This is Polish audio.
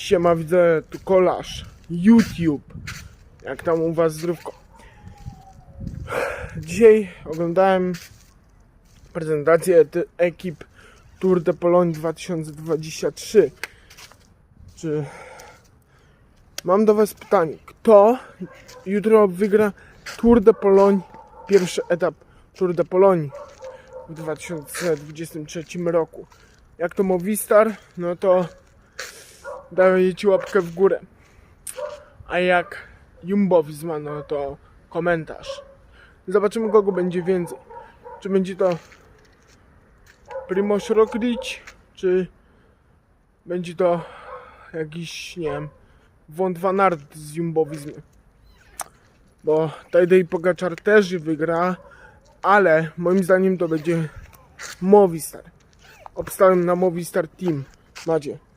Siema, widzę tu kolaż. YouTube. Jak tam u was zdrówko? Dzisiaj oglądałem prezentację ekip Tour de Pologne 2023. Czy mam do was pytanie, kto jutro wygra Tour de Pologne, pierwszy etap Tour de Pologne w 2023 roku? Jak to Movistar, no to daję ci łapkę w górę. A jak Jumbo no to komentarz. Zobaczymy kogo będzie więcej. Czy będzie to Primoz Roglic, czy będzie to jakiś, nie wiem, Wont van Aert z Jumbo. Bo Tadej Pogaczar też wygra, ale moim zdaniem to będzie Movistar. Obstałem na Movistar Team. Macie.